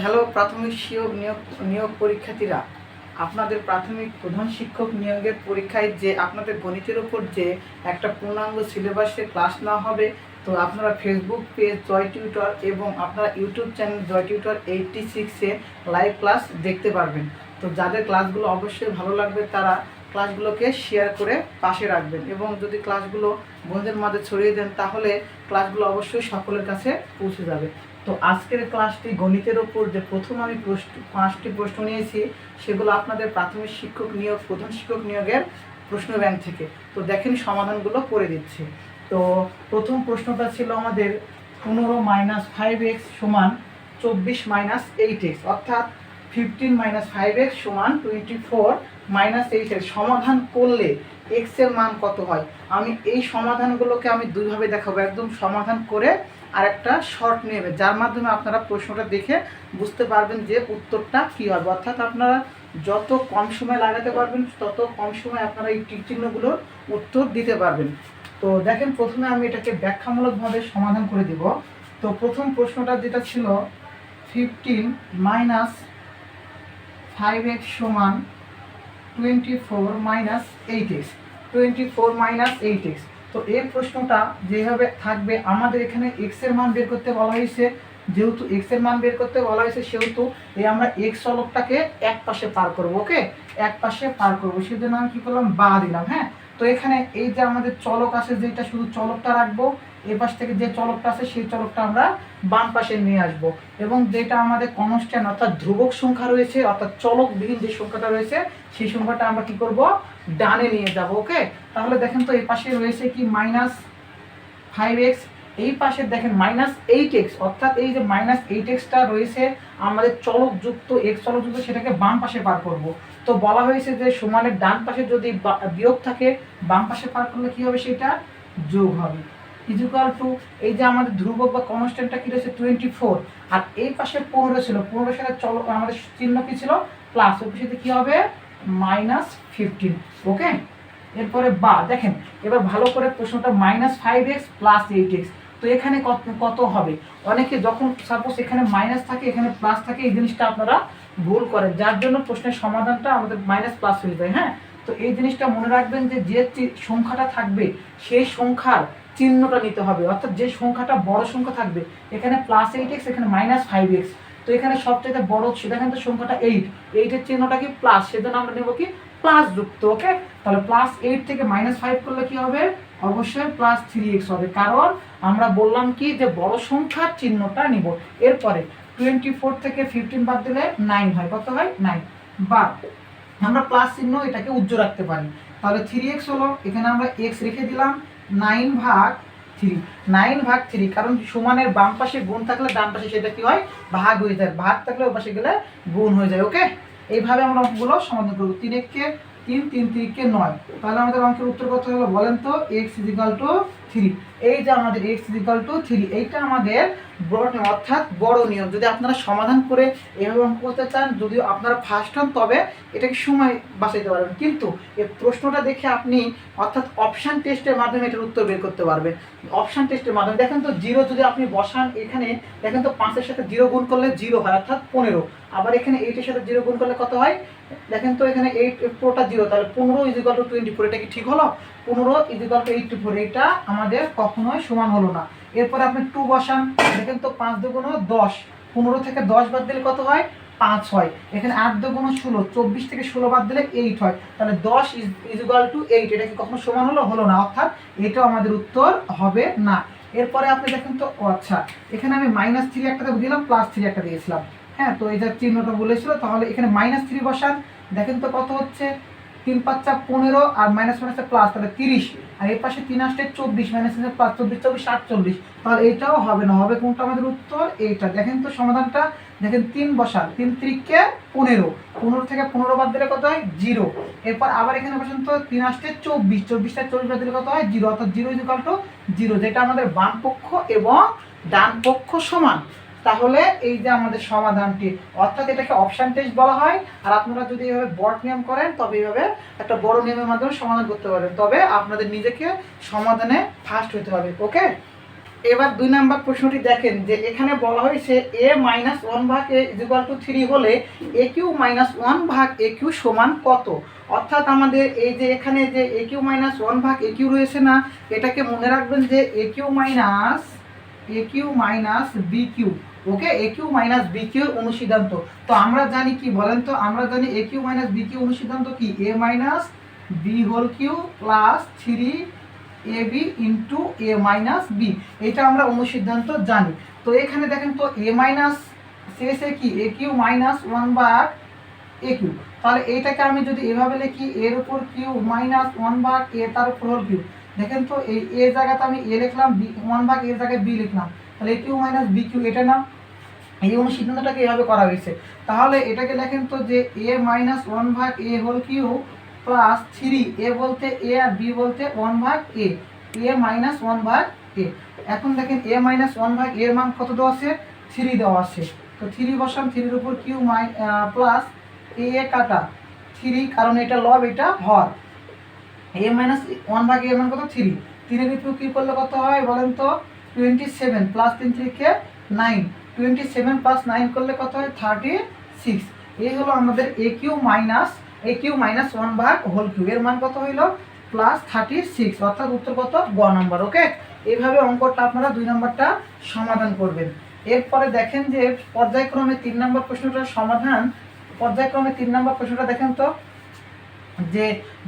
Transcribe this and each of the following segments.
Hello, প্রাথমিক শিক্ষক নিয়োগ নিয়োগ পরীক্ষার্থীরা। আপনাদের প্রাথমিক প্রধান শিক্ষক নিয়োগের পরীক্ষায় যে আপনাদের গণিতের উপর যে একটা পূর্ণাঙ্গ সিলেবাসে ক্লাস না হবে, তো আপনারা ফেসবুক পেজ জয় টিউটর এবং আপনারা YouTube channel Joy tutor eighty সিক্সে লাইভ ক্লাস দেখতে পারবেন। তো যাদের ক্লাসগুলো অবশ্যই ভালো লাগবে, তারা ক্লাসগুলোকে শেয়ার করে পাশে রাখবেন এবং যদি ক্লাসগুলো বন্ধুদের মাঝে ছড়িয়ে দেন, তাহলে ক্লাসগুলো অবশ্যই সকলের কাছে পৌঁছে যাবে। তো আজকের ক্লাসটি গণিতের ওপর যে প্রথম আমি প্রশ্ন, পাঁচটি প্রশ্ন নিয়েছি, সেগুলো আপনাদের প্রাথমিক শিক্ষক নিয়োগ, প্রধান শিক্ষক নিয়োগের প্রশ্ন ব্যাংক থেকে। তো দেখেন সমাধানগুলো করে দিচ্ছি। তো প্রথম প্রশ্নটা ছিল আমাদের পনেরো মাইনাস ফাইভ এক্স সমান চব্বিশ মাইনাস এইট এক্স অর্থাৎ ফিফটিন মাইনাস ফাইভ এক্স সমান twenty four minus eight x সমাধান করলে এক্সের মান কত হয়? আমি এই সমাধানগুলোকে আমি দুইভাবে দেখাবো। একদম সমাধান করে আর একটা শর্ট নেবে। যার মাধ্যমে আপনারা প্রশ্নটা দেখে বুঝতে পারবেন যে উত্তরটা কী হবে। অর্থাৎ আপনারা যত কম সময় লাগাতে পারবেন, তত কম সময় আপনারা এই টিক চিহ্নগুলোর উত্তর দিতে পারবেন। তো দেখেন, প্রথমে আমি এটাকে ব্যাখ্যামূলকভাবে সমাধান করে দিব। তো প্রথম প্রশ্নটা যেটা ছিল ফিফটিন মাইনাস ফাইভ এক্স সমান twenty four minus eight x. Twenty four minus eight x. তো এই প্রশ্নটা যেভাবে থাকবে, আমাদের এখানে এক্সের মান বের করতে বলা হয়েছে। যেহেতু এক্সের মান বের করতে বলা হয়েছে, সেহেতু এই আমরা এক্স চলকটাকে এক পাশে পার করব, ওকে? এক পাশে পার করব। সেজন্য আমি কী করলাম, বা দিলাম হ্যাঁ? তো এখানে এই যে আমাদের চলক আছে, যেটা শুধু চলকটা রাখব এ পাশ থেকে যে চলকটা আছে, সেই চলকটা আমরা বাম পাশে নিয়ে আসব। এবং যেটা আমাদের কনস্ট্যান্ট অর্থাৎ ধ্রুবক সংখ্যা রয়েছে, অর্থাৎ চলকবিহীন যে সংখ্যাটা রয়েছে, সেই সংখ্যাটা আমরা কি করব? ডানে নিয়ে যাব ওকে তাহলে দেখেন তো এই পাশে রয়েছে কি মাইনাস ফাইভ এক্স এই পাশে দেখেন মাইনাস এইট এক্স অর্থাৎ এই যে মাইনাস এইট এক্সটা রয়েছে, আমাদের চলকযুক্ত এক্স চলকযুক্ত সেটাকে বাম পাশে পার করব। তো বলা হয়েছে যে সমানের ডান পাশে যদি বিয়োগ থাকে, বাম পাশে পার করলে কি হবে সেটা? যোগ হবে। ইজুকাল টু এই যে আমাদের ধ্রুবক বা কনস্ট্যান্টটা কি রয়েছে? টোয়েন্টি ফোর আর এই পাশে পনেরো ছিল। পনেরোর সাথে চল, আমাদের চিহ্ন কি ছিল? প্লাস ওর সাথে কি হবে? মাইনাস ফিফটিন ওকে এরপরে বা, দেখেন, এবার ভালো করে প্রশ্নটা minus five x plus eight x তো এখানে কত কত হবে? অনেকে যখন সাপোজ এখানে মাইনাস থাকে, এখানে প্লাস থাকে, এই জিনিসটা আপনারা ভুল করেন। যার জন্য প্রশ্নের সমাধানটা আমাদের মাইনাস প্লাস হয়ে যায় হ্যাঁ? তো এই জিনিসটা মনে রাখবেন যে যে সংখ্যাটা থাকবে, সেই সংখ্যার চিহ্নটা নিতে হবে। অর্থাৎ যে সংখ্যাটা বড় সংখ্যা থাকবে, এখানে প্লাস এইট এক্স এখানে মাইনাস ফাইভ এক্স তো এখানে সবচেয়ে বড় সেটা কিন্তু সংখ্যাটা এইট এইটের চিহ্নটা কি প্লাস সেজন্য আমরা নেব কি? প্লাস যুক্ত ওকে তাহলে প্লাস এইট থেকে মাইনাস ফাইভ করলে কি হবে? অবশ্যই প্লাস থ্রি এক্স হবে। কারণ আমরা বললাম কি যে, বড় সংখ্যার চিহ্নটা নিব। এরপরে টোয়েন্টি ফোর থেকে ফিফটিন বাদ দিলে নাইন হয়। কত হয়? নাইন বা আমরা প্লাস চিহ্ন এটাকে উজ্জ্ব রাখতে পারি। তাহলে থ্রি এক্স হলো, এখানে আমরা এক্স রেখে দিলাম নাইন ভাগ থ্রি নাইন ভাগ থ্রি কারণ সমানের বাম পাশে গুণ থাকলে ডান পাশে সেটা কি হয়? ভাগ হয়ে যায়। ভাগ থাকলে ওই পাশে গেলে গুণ হয়ে যায় ওকে এইভাবে আমরা অঙ্কগুলো সমাধান করব। তিন এককে তিন তিন তিনকে নয়। তাহলে আমাদের অঙ্কের উত্তর কত হলো বলেন তো? X is equal to three. এই যে আমাদের এক্স ইজিক্যাল টু থ্রি। এইটা আমাদের বড় অর্থাৎ বড় নিয়ম। যদি আপনারা সমাধান করে এভাবে অঙ্ক করতে চান, যদিও আপনারা ফার্স্ট হন, তবে এটাকে সময় বাঁচাইতে পারবেন। কিন্তু এই প্রশ্নটা দেখে আপনি অর্থাৎ অপশান টেস্টের মাধ্যমে এটার উত্তর বের করতে পারবেন। অপশান টেস্টের মাধ্যমে দেখেন তো জিরো যদি আপনি বসান এখানে, দেখেন তো পাঁচের সাথে জিরো গুণ করলে জিরো হয়, অর্থাৎ পনেরো। আবার এখানে এইটের সাথে জিরো গুণ করলে কত হয়? দেখেন তো এখানে এইট পুরোটা জিরো তাহলে পনেরো ইজিকাল টু টোয়েন্টি ফোর এটা কি ঠিক হলো? পনেরো ইজিকাল টু এইটটি ফোর এটা আমাদের কখনোই সমান হলো না। এরপরে আপনি টু বসান, দেখেন তো পাঁচ দুগুণ দশ, পনেরো থেকে দশ বাদ দিলে কত হয়? পাঁচ হয়। এখানে আট দুগুণ ষোলো, চব্বিশ থেকে ষোলো বাদ দিলে এইট হয়। তাহলে দশ ইজ ইজিকাল টু এইট এটা কি কখনো সমান হলো? হলো না। অর্থাৎ এটাও আমাদের উত্তর হবে না। এরপরে আপনি দেখেন তো আচ্ছা এখানে আমি মাইনাস থ্রি একটা দিলাম প্লাস থ্রি একটা দিয়েছিলাম। হ্যাঁ তো এটা চিহ্নটা বলেছিল, তাহলে এখানে মাইনাস থ্রি বসান। দেখেন তো কত হচ্ছে? তিন পাঁচটা পনেরো আর মাইনাস মাইনাসে প্লাস তাহলে তিরিশ। আর এর পাশে তিন আসতে চব্বিশ মাইনাস মাইনাসে প্লাস চব্বিশ চব্বিশ, আটচল্লিশ। তাহলে এইটাও হবে না, হবে কোনটা আমাদের উত্তর? এইটা। দেখেন তো সমাধানটা। দেখেন তিন বসান, তিন ত্রিককে পনেরো। পনেরো থেকে পনেরো বাদ দিলে কত হয়? জিরো। এরপর আবার এখানে বসেন তো তিন আসতে চব্বিশ চব্বিশটা চল্লিশ বাদ দিলে কত হয়? জিরো। অর্থাৎ জিরো টু জিরো, যেটা আমাদের বাম পক্ষ এবং ডান পক্ষ সমান। তাহলে এই যে আমাদের সমাধানটি, অর্থাৎ এটাকে অপশান টেস্ট বলা হয়, আর আপনারা যদি এভাবে বড় নিয়ম করেন, তবে এইভাবে একটা বড় নিয়মের মাধ্যমে সমাধান করতে পারবেন। তবে আপনাদের নিজেকে সমাধানে ফার্স্ট হতে হবে ওকে এবার দুই নাম্বার প্রশ্নটি দেখেন যে এখানে বলা হয়েছে এ মাইনাস ওয়ান ভাগ এ ইজিকাল টু থ্রি হলে এ কিউ মাইনাস ওয়ান ভাগ এ কিউ সমান কত? অর্থাৎ আমাদের এই যে এখানে যে এ কিউ মাইনাস ওয়ান ভাগ এ কিউ রয়েছে না, এটাকে মনে রাখবেন যে a cube minus a cube minus b cube okay? A cube minus b cube অনুসিদ্ধান্ত। তো আমরা জানি কি বলেন তো? আমরা জানি a cube minus b cube অনুসিদ্ধান্ত কি? A minus b whole cube plus three a b into a minus b এটা আমরা অনুসিদ্ধান্ত জানি। তো এখানে দেখেন তো এ মাইনাস শেষে কি? এ কিউ মাইনাস ওয়ান বার এ কিউ তাহলে এইটাকে আমি যদি এভাবে লিখি এর উপর কিউ মাইনাস ওয়ান ভাগ এ তার উপর হল কিউ দেখেন তো এই এ জায়গাতে আমি এ লিখলাম বি ওয়ান ভাগ এর জায়গায় বি লিখলাম। তাহলে কিউ মাইনাস বি কিউ এটা না এই অনুসিদ্ধান্তটাকে এভাবে করা হয়েছে। তাহলে এটাকে লেখেন তো যে এ মাইনাস ওয়ান ভাগ a whole cube plus three a বলতে এ আর বি বলতে ওয়ান ভাগ এ এ মাইনাস ওয়ান ভাগ এ এখন দেখেন এ মাইনাস ওয়ান ভাগ এর মান কত দেওয়া আছে? থ্রি দেওয়া আছে। তো থ্রি বসান থ্রির উপর কিউ মাই প্লাস এ এ কাটা। থ্রি কারণ এটা লব এটা হর এ মাইনাস ওয়ান ভাগ এর মান কত? থ্রি তিনের উপর কী করলে কত হয় বলেন তো? টোয়েন্টি সেভেন প্লাস তিন থ্রিকে nine twenty seven plus nine করলে কত হয়? থার্টি সিক্স এই হলো আমাদের a cube minus a cube minus one ভাগ হোল কিউ এর মান কত হইল? প্লাস থার্টি সিক্স অর্থাৎ উত্তর কত? গ নাম্বার ওকে এইভাবে অঙ্কটা আপনারা দুই নাম্বারটা সমাধান করবেন। এরপরে দেখেন যে পর্যায়ক্রমে তিন নম্বর প্রশ্নটার সমাধান। পর্যায়ক্রমে তিন নম্বর প্রশ্নটা দেখেন তো, যে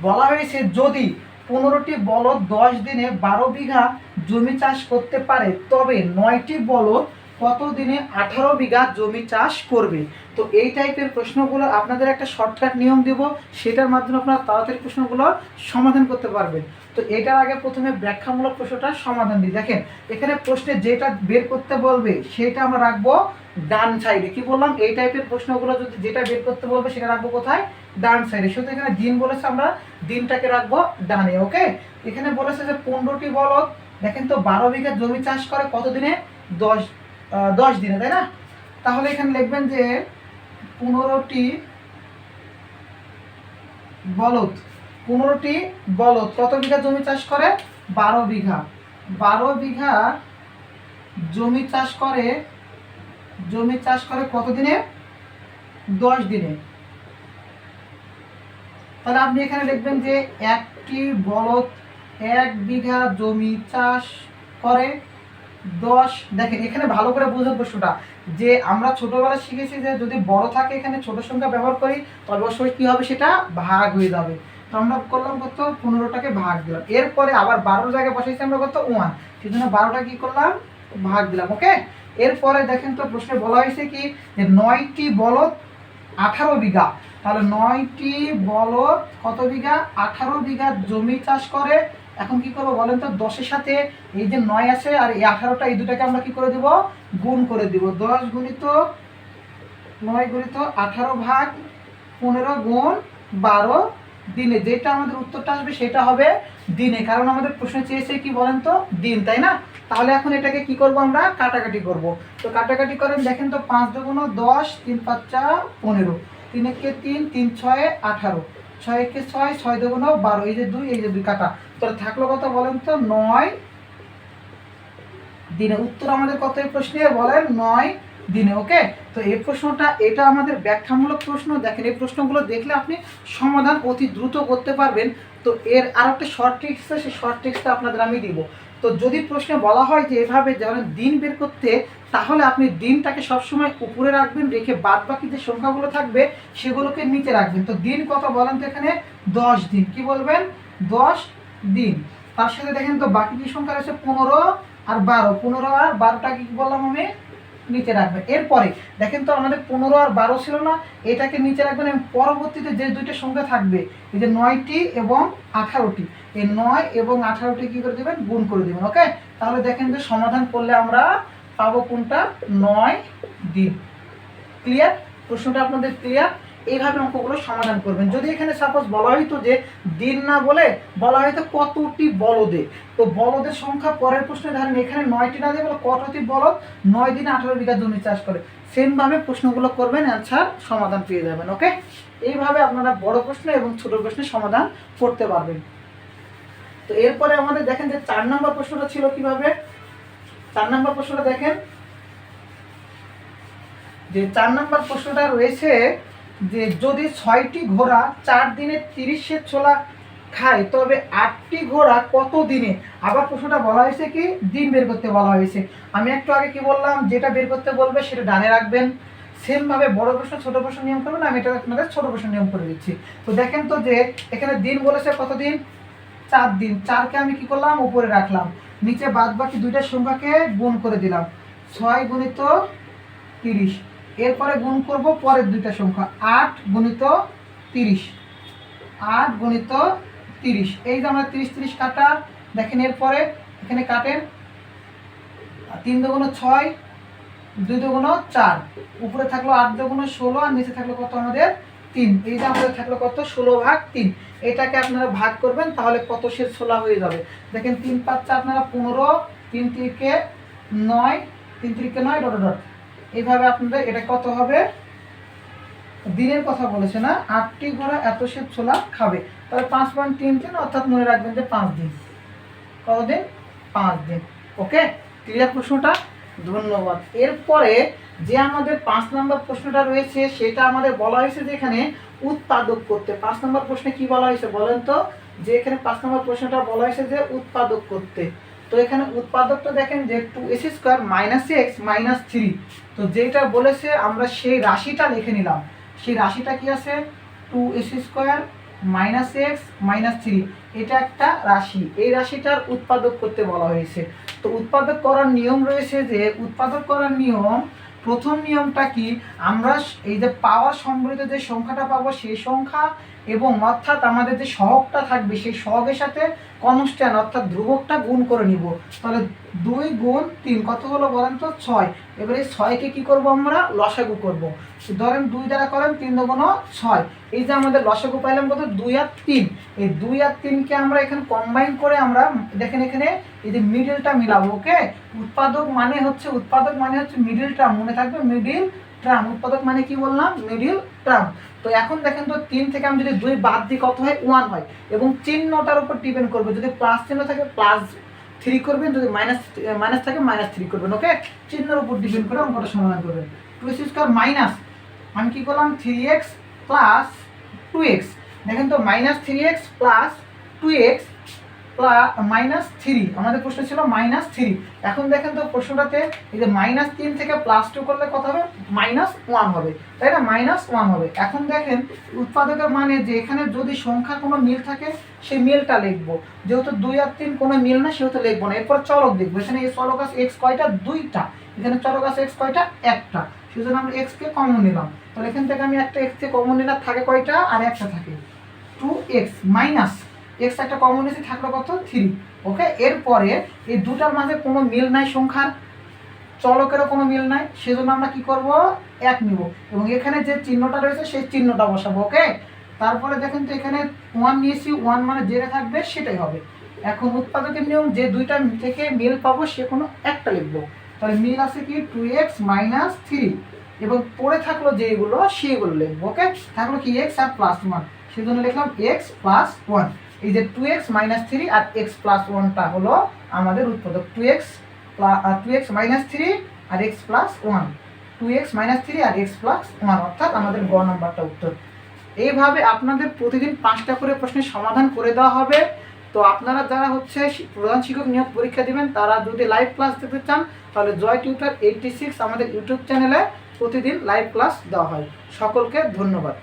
বলা হয়েছে যদি পনেরোটি বলদ দশ দিনে বারো বিঘা জমি চাষ করতে পারে, তবে নয়টি বলদ কত দিনে আঠারো বিঘা জমি চাষ করবে? তো এই টাইপের প্রশ্নগুলো আপনাদের একটা শর্টকাট নিয়ম দিব, সেটার মাধ্যমে আপনারা তাড়াতাড়ি প্রশ্নগুলো সমাধান করতে পারবেন। তো এটার আগে প্রথমে ব্যাখ্যামূলক প্রশ্নটার সমাধান দিই। দেখেন, এখানে প্রশ্নে যেটা বের করতে বলবে, সেটা আমরা রাখব ডান সাইডে কি বললাম? এই টাইপের প্রশ্নগুলো যদি যেটা বের করতে বলবে, সেটা রাখব কোথায়? ডান সাইডে শুধু এখানে দিন বলেছে আমরা, দিনটাকে রাখব ডানে ওকে এখানে বলেছে যে পনেরোটি বলদ দেখেন তো বারো বিঘা জমি চাষ করে কত দিনে দশ দশ দিনে, তাই না? তাহলে এখানে লিখবেন যে পনেরোটি বলদ পনেরোটি বলদ কত বিঘা জমি চাষ করে? বারো বিঘা। বারো বিঘা জমি চাষ করে, জমি চাষ করে কত দিনে দশ দিনে। তাহলে আপনি এখানে লিখবেন যে একটি বলদ এক বিঘা জমি চাষ করে দশ, দেখেন এখানে ভালো করে বুঝুন প্রশ্নটা। যে আমরা ছোটবেলায় শিখেছি যে যদি বড় থাকে এখানে ছোট সংখ্যা ব্যবহার করি তবে অবশ্যই কী হবে? সেটা ভাগ হয়ে যাবে। তো আমরা করলাম কত? পনেরোটাকে ভাগ দিলাম। এরপরে আবার বারোর জায়গায় বসাইছি আমরা কত? ওয়ান। সেই জন্য বারোটা কী করলাম? ভাগ দিলাম, ওকে? এরপরে দেখেন তো প্রশ্নে বলা হয়েছে কি? যে নয়টি বলদ আঠারো বিঘা। তাহলে নয়টি বলদ কত বিঘা? আঠারো বিঘা জমি চাষ করে এখন কি করব বলেন তো? দশের সাথে এই যে নয় আছে আর এই আঠারোটা, এই দুটাকে আমরা কি করে দিব? গুণ করে দিব। দশ গুণিত নয় গুণিত আঠারো ভাগ পনেরো গুণ বারো দিনে। যেটা আমাদের উত্তরটা আসবে সেটা হবে দিনে। কারণ আমাদের প্রশ্ন চেয়েছে কি বলেন তো? দিন, তাই না? তাহলে এখন এটাকে কি করব আমরা? কাটাকাটি করব। তো কাটাকাটি করেন, দেখেন তো, পাঁচ দুগুণ দশ, তিন পাঁচটা পনেরো। তিন একে তিন? তিন ছয়, আঠারো। ছয় একে ছয় ছয় নাও বারো। এই যে দুই, এই যে দুই, কাটা। তাহলে থাকল কথা বলেন তো? নয় দিনে। উত্তর আমাদের কত এই প্রশ্নে? বলেন নয় দিনে, ওকে? তো এই প্রশ্নটা, এটা আমাদের ব্যাখ্যামূলক প্রশ্ন। দেখেন, এই প্রশ্নগুলো দেখলে আপনি সমাধান অতি দ্রুত করতে পারবেন। তো এর আর একটা শর্ট ট্রিক্স আছে, সেই শর্ট ট্রিক্সটা আপনাদের আমি দিব। তো যদি প্রশ্নে বলা হয় যে এভাবে যেমন দিন বের করতে, তাহলে আপনি দিনটাকে সবসময় উপরে রাখবেন, রেখে বাদ বাকি যে সংখ্যাগুলো থাকবে, সেগুলোকে নিচে রাখবেন। তো দিন কত বলেন তো এখানে? দশ দিন। কি বলবেন? দশ দিন। তার সাথে দেখেন তো বাকি কি সংখ্যা রয়েছে পনেরো আর বারো। পনেরো আর বারোটাকে কি বললাম আমি? নিচে রাখবেন এরপরে, দেখেন তো আমাদের পনেরো আর বারো ছিল না, এটাকে নিচে রাখবেন এবং পরবর্তীতে যে দুইটা সংখ্যা থাকবে, এই যে নয়টি এবং আঠারোটি, এই নয় এবং আঠারোটি কী করে দেবেন? গুণ করে দেবেন ওকে তাহলে দেখেন যে সমাধান করলে আমরা পাবো কোনটা? নয় দিন। ক্লিয়ার প্রশ্নটা আপনাদের ক্লিয়ার এইভাবে অঙ্কগুলো সমাধান করবেন। যদি এখানে সাপোজ বলা হইতো যে দিন না বলে, বলা হয়তো কতটি বলদে? তো বলদের সংখ্যা পরের প্রশ্নে ধরেন এখানে নয়টি না দিয়ে বলে কতটি বলদ? নয় দিনে আঠারো বিঘা জমি চাষ করে। সেমভাবে প্রশ্নগুলো করবেন অ্যান্সার সমাধান পেয়ে যাবেন ওকে এইভাবে আপনারা বড় প্রশ্ন এবং ছোট প্রশ্নের সমাধান করতে পারবেন। তো এরপরে আমাদের দেখেন যে চার নম্বর প্রশ্নটা ছিল কীভাবে? চার নম্বর প্রশ্নটা দেখেন যে চার নম্বর প্রশ্নটা রয়েছে যে যদি ছয়টি ঘোড়া চার দিনে তিরিশের ছোলা খায়, তবে আটটি ঘোড়া কত দিনে? আবার প্রশ্নটা বলা হয়েছে কি? দিন বের করতে বলা হয়েছে। আমি একটু আগে কি বললাম? যেটা বের করতে বলবে সেটা ডানে রাখবেন। সেমভাবে বড় প্রশ্ন, ছোট প্রশ্ন নিয়ম করবেন। আমি এটা আপনাদের ছোট প্রশ্ন নিয়ম করে দিচ্ছি। তো দেখেন তো যে এখানে দিন বলেছে কত দিন? চার দিন। চারকে আমি কি করলাম? উপরে রাখলাম। নিচে বাদ বাকি দুইটা সংখ্যাকে গুণ করে দিলাম। ছয় গুণিত তিরিশ। এরপরে গুণ করব পরের দুইটা সংখ্যা। আট গুণিত তিরিশ। আট গুণিত তিরিশ। এই যে আমরা তিরিশ তিরিশ কাটা, দেখেন এরপরে এখানে কাটেন। তিন দুগুণ ছয়, দুই দুগুণ চার। উপরে থাকল আট দুগুণ ষোলো আর নিচে থাকল কত আমাদের তিন। এই যে আমাদের থাকল কত? ষোলো ভাগ তিন। এটাকে আপনারা ভাগ করবেন, তাহলে কত সে ষোলা হয়ে যাবে। দেখেন তিন পাঁচটা আপনারা পনেরো, তিন তিরিকে নয়, তিন তিরিকে নয় ডট ডট। এইভাবে আপনাদের এটা কত হবে? দিনের কথা বলেছে না? আটটি ঘোড়া এত সে ছোলা খাবে। তাহলে পাঁচ পয়েন্ট তিন দিন অর্থাৎ মনে রাখবেন যে পাঁচ দিন। কতদিন? পাঁচ দিন। ওকে? ক্লিয়ার প্রশ্নটা? ধন্যবাদ। এরপরে যে আমাদের পাঁচ নম্বর প্রশ্নটা রয়েছে, সেটা আমাদের বলা হয়েছে যে এখানে উৎপাদক করতে। পাঁচ নম্বর প্রশ্নে কি বলা হয়েছে বলেন তো? যে এখানে পাঁচ নম্বর প্রশ্নটা বলা হয়েছে যে উৎপাদক করতে। তো এখানে উৎপাদকটা দেখেন যে two x square minus x minus three তো যেটা বলেছে, আমরা সেই রাশিটা লিখে নিলাম। সেই রাশিটা কি আছে? Two x square minus x minus three এটা একটা রাশি। এই রাশিটার উৎপাদক করতে বলা হয়েছে। তো উৎপাদক করার নিয়ম রয়েছে যে, উৎপাদক করার নিয়ম, প্রথম নিয়মটা কি? আমরা এই যে পাওয়ার সম্বলিত যে সংখ্যাটা পাবো, সেই সংখ্যা এবং অর্থাৎ আমাদের যে সহগটা থাকবে, সেই সহগের সাথে কনস্ট্যান্ট অর্থাৎ ধ্রুবকটা গুণ করে নিব। তাহলে দুই গুণ তিন, কত হলো বলেন তো? ছয়। এবারে ছয়কে কি করব আমরা? লসাগু করব। ধরেন দুই দ্বারা করেন, তিন দুগুণ ছয়। এই যে আমাদের লসাগু পাইলাম কত? দুই আর তিন। এই দুই আর তিনকে আমরা এখানে কম্বাইন করে আমরা দেখেন এখানে এই যে মিডিলটা মিলাবো ওকে উৎপাদক মানে হচ্ছে, উৎপাদক মানে হচ্ছে মিডিল টার্ম মনে থাকবে মিডিল ট্রাম উৎপাদক মানে কি বললাম? মিডিল ট্রাম তো এখন দেখেন তো তিন থেকে আমি যদি দুই বাদ দিই, কত হয়? ওয়ান হয়। এবং চিহ্নটার উপর ডিপেন্ড করবে। যদি প্লাস চিহ্ন থাকে প্লাস থ্রি করবেন। যদি মাইনাস মাইনাস থাকে মাইনাস থ্রি করবেন ওকে চিহ্নের উপর ডিপেন্ড করে অঙ্কটা সমাধান করবেন। টু এক্স স্কোয়ার মাইনাস আমি কী করলাম? Three x plus two x দেখেন তো minus three x plus two x minus three আমাদের প্রশ্ন ছিল মাইনাস থ্রি এখন দেখেন তো প্রশ্নটাতে এই যে মাইনাস তিন থেকে প্লাস টু করলে কত হবে? মাইনাস ওয়ান হবে। তাই না? মাইনাস ওয়ান হবে। এখন দেখেন উৎপাদকের মানে যে এখানে যদি সংখ্যা কোনো মিল থাকে, সেই মিলটা লিখব। যেহেতু দুই আর তিন কোনো মিল না, সেহেতু লিখব না। এরপর চলক দেখব। এখানে এই চলক আছে এক্স কয়টা? দুইটা। এখানে চলক আছে এক্স কয়টা? একটা। সেজন্য আমরা এক্সকে কমন নিলাম। তাহলে এখান থেকে আমি একটা এক্সকে কমন নিলাম। থাকে কয়টা? আর একটা থাকে। টু এক্স মাইনাস এক্স একটা কমন এসে থাকল কত? থ্রি ওকে এরপরে এই দুটার মাঝে কোনো মিল নাই সংখ্যার। চলকেরও কোনো মিল নাই। সেজন্য আমরা কি করব? এক নিব। এবং এখানে যে চিহ্নটা রয়েছে, সেই চিহ্নটা বসাবো ওকে তারপরে দেখেন তো এখানে ওয়ান নিয়েছি ওয়ান মানে যেটা থাকবে সেটাই হবে। এখন উৎপাদকের নিয়ম, যে দুইটা থেকে মিল পাবো, সে কোনো একটা লিখব। তাহলে মিল আছে কি? টু এক্স মাইনাস থ্রি এবং পড়ে থাকল যেগুলো সেগুলো লিখব ওকে থাকল কি এক্স আর প্লাস ওয়ান সেজন্য লিখলাম এক্স প্লাস ওয়ান এই যে টু এক্স মাইনাস থ্রি আর এক্স প্লাস ওয়ানটা হলো আমাদের উৎপাদক। Two x two x minus three আর x plus one two x minus three আর এক্স প্লাস ওয়ান অর্থাৎ আমাদের গ নাম্বারটা উত্তর। এইভাবে আপনাদের প্রতিদিন পাঁচটা করে প্রশ্নের সমাধান করে দেওয়া হবে। তো আপনারা যারা হচ্ছে প্রধান শিক্ষক নিয়োগ পরীক্ষা দিবেন, তারা যদি লাইভ ক্লাস দিতে চান, তাহলে জয় টিউটার এইটটি সিক্স আমাদের ইউটিউব চ্যানেলে প্রতিদিন লাইভ ক্লাস দেওয়া হয়। সকলকে ধন্যবাদ।